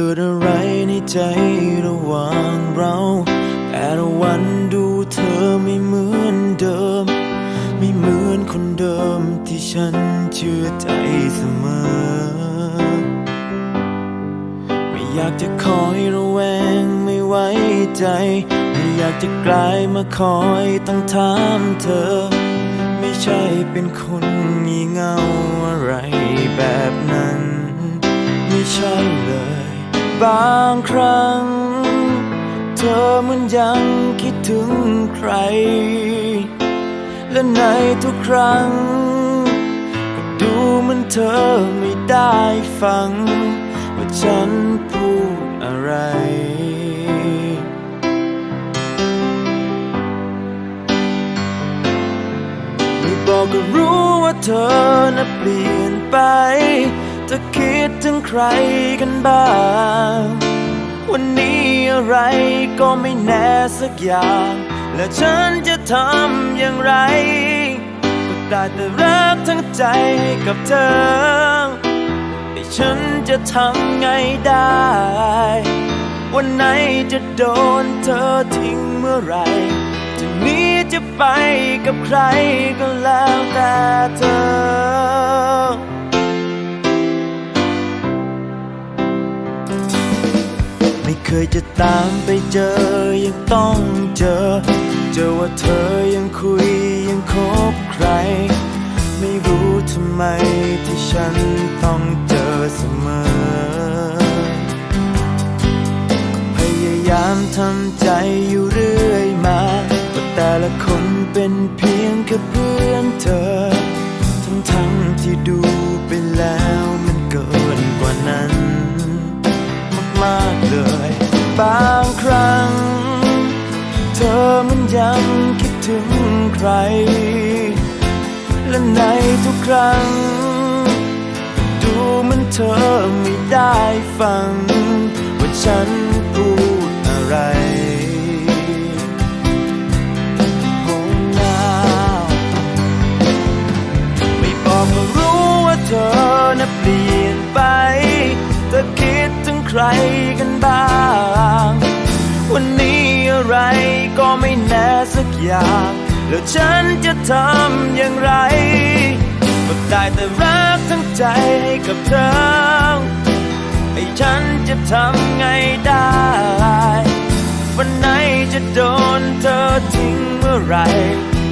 เกิดอะไรในใจระหว่างเรา แต่ละวันดูเธอไม่เหมือนเดิม ไม่เหมือนคนเดิมที่ฉันเชื่อใจเสมอ ไม่อยากจะคอยระแวงไม่ไว้ใจ ไม่อยากจะกลายมาคอยต้องถามเธอ ไม่ใช่เป็นคนงี่เง่าอะไรแบบนั้น ไม่ใช่เลย บางครั้ง เธอเหมันยังคิดถึงใคร และในทุกครั้ง ก็ดูเหมันเธอไม่ได้ฟัง ว่าฉันพูดอะไรไม่บอกก็รู้ว่าเธอน่ะเปลี่ยนไป เธอคิดถึงใครกันบ้าง วันนี้อะไรก็ไม่แน่สักอย่าง และฉันจะทำอย่างไร ก็ได้แต่รักทั้งใจให้กับเธอแต่ฉันจะทำไงได้ วันไหนจะโดนเธอทิ้งเมื่อไหรจะนี้จะไปกับใครก็แล้วแต่เธอ เคยจะตามไปเจอยังต้องเจอ เจอว่าเธอยังคุยยังคบใคร ไม่รู้ทำไมที่ฉันต้องเจอเสมอ พยายามทำใจอยู่เรื่อยมาว่าแต่ละคนเป็นเพียงแค่เพื่อนเธอ ทั้งทั้งที่ดูไปแล้ว บางครั้ง เธอมันยังคิดถึงใคร และในทุกครั้ง ดูเหมันเธอไม่ได้ฟัง ว่าฉัน ใครกันบ้าง วันนี้อะไรก็ไม่แน่สักอย่าง แล้วฉันจะทำอย่างไร ก็ได้แต่รักทั้งใจให้กับเธอ ให้ฉันจะทำไงได้ วันไหนจะโดนเธอทิ้งเมื่อไหร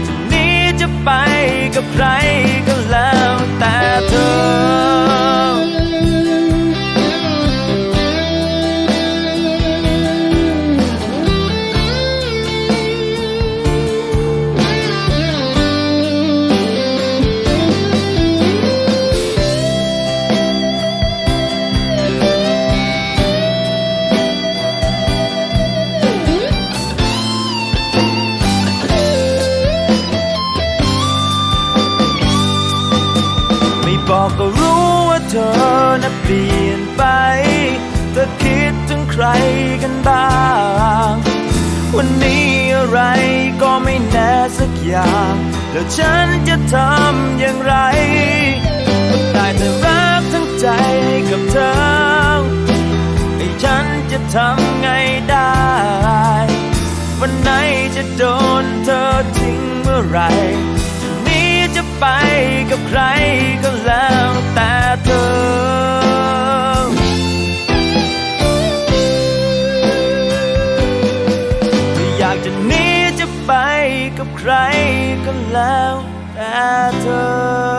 จะนี้จะไปกับใครก็แล้วแต่เธอ อกก็รู้ว่าเธอน่ะเปลี่ยนไป เธอคิดถึงใครกันบ้าง วันนี้อะไรก็ไม่แน่สักอย่าง แล้วฉันจะทำอย่างไรได้แต่รักทั้งใจให้กับเธอให้ฉันจะทำไงได้ วันไหนจะโดนเธอทิ้งเมื่อไหร กับใครก็แล้วแต่เธอไม่อยากจะหนีจะไปกับใครก็แล้วแต่เธอ